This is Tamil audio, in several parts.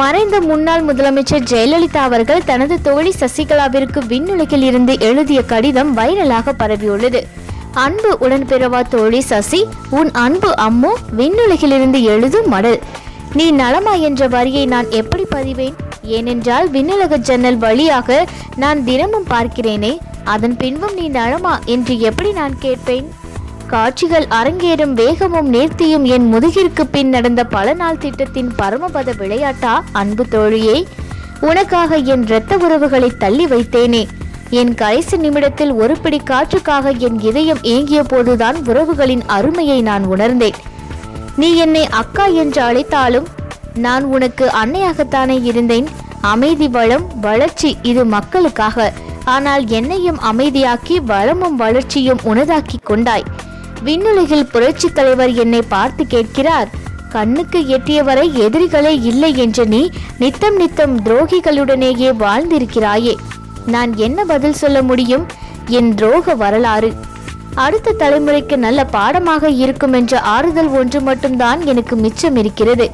மறைந்த முன்னாள் முதலமைச்சர் ஜெயலலிதா அவர்கள் தனது தோழி சசிகலாவிற்கு விண்ணுலகில் இருந்து எழுதிய கடிதம் வைரலாக பரவியுள்ளது. அன்பு உடன்பிறவா தோழி சசி உன் அன்பு அம்மு விண்ணுலகிலிருந்து எழுதும் மடல். நீ நலமா என்ற வரியை நான் எப்படி பதிவேன்? ஏனென்றால் விண்ணுலக ஜன்னல் வழியாக நான் தினமும் பார்க்கிறேனே அதன் பின்பும் நீ நலமா என்று எப்படி நான் கேட்பேன்? காட்சிகள் அரங்கேறும் வேகமும் நேர்த்தியும் என் முதுகிற்கு பின் நடந்த பல நாள் திட்டத்தின் பரமபத விளையாட்டா அன்பு தோழியே. உனக்காக என் இரத்த உறவுகளை தள்ளி வைத்தேனே. என் கடைசி நிமிடத்தில் ஒரு பிடி காற்றுக்காக என் இதயம் ஏங்கிய போதுதான் உறவுகளின் அருமையை நான் உணர்ந்தேன். நீ என்னை அக்கா என்று அழைத்தாலும் நான் உனக்கு அன்னையாகத்தானே இருந்தேன். அமைதி வளம் வளர்ச்சி இது மக்களுக்காக. ஆனால் என்னையும் அமைதியாக்கி வளமும் வளர்ச்சியும் உனதாக்கி கொண்டாய். விண்ணுலகில் புரட்சி தலைவர் என்னை பார்த்து கேட்கிறார் கண்ணுக்கு எட்டியவரை எதிரிகளே இல்லை என்று நீ நித்தம் நித்தம் துரோகிகளுடனேயே வாழ்ந்திருக்கிறாயே. நான் என்ன பதில் சொல்ல முடியும்? என் துரோக வரலாறு. அடுத்த தலைமுறைக்கு நல்ல பாடமாக இருக்கும் என்ற ஆறுதல் ஒன்று மட்டும்தான் எனக்கு மிச்சம் இருக்கிறது.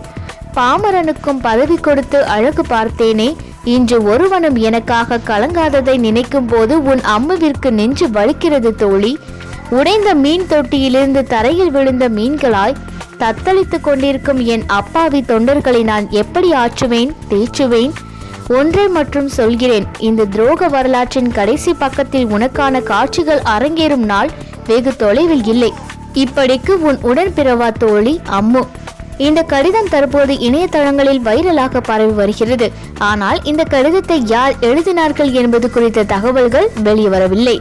பாமரனுக்கும் பதவி கொடுத்து அழகு பார்த்தேனே. இன்று ஒருவனும் எனக்காக கலங்காததை நினைக்கும் போது உன் அம்முவிற்கு நெஞ்சு வலிக்கிறது தோழி. உடைந்த மீன் தொட்டியிலிருந்து தரையில் விழுந்த மீன்களாய் தத்தளித்துக் கொண்டிருக்கும் என் அப்பாவி தொண்டர்களை நான் எப்படி ஆற்றுவேன் தேற்றுவேன் ஒன்றை மற்றும் சொல்கிறேன் இந்த துரோக வரலாற்றின் கடைசி பக்கத்தில் உனக்கான காட்சிகள் அரங்கேறும் நாள் வெகு தொலைவில் இல்லை. இப்படிக்கு உன் உடன்பிறவா தோழி அம்மு. இந்த கடிதம் தற்போது இணையதளங்களில் வைரலாக பரவி வருகிறது. ஆனால் இந்த கடிதத்தை யார் எழுதினார்கள் என்பது குறித்த தகவல்கள் வெளிவரவில்லை.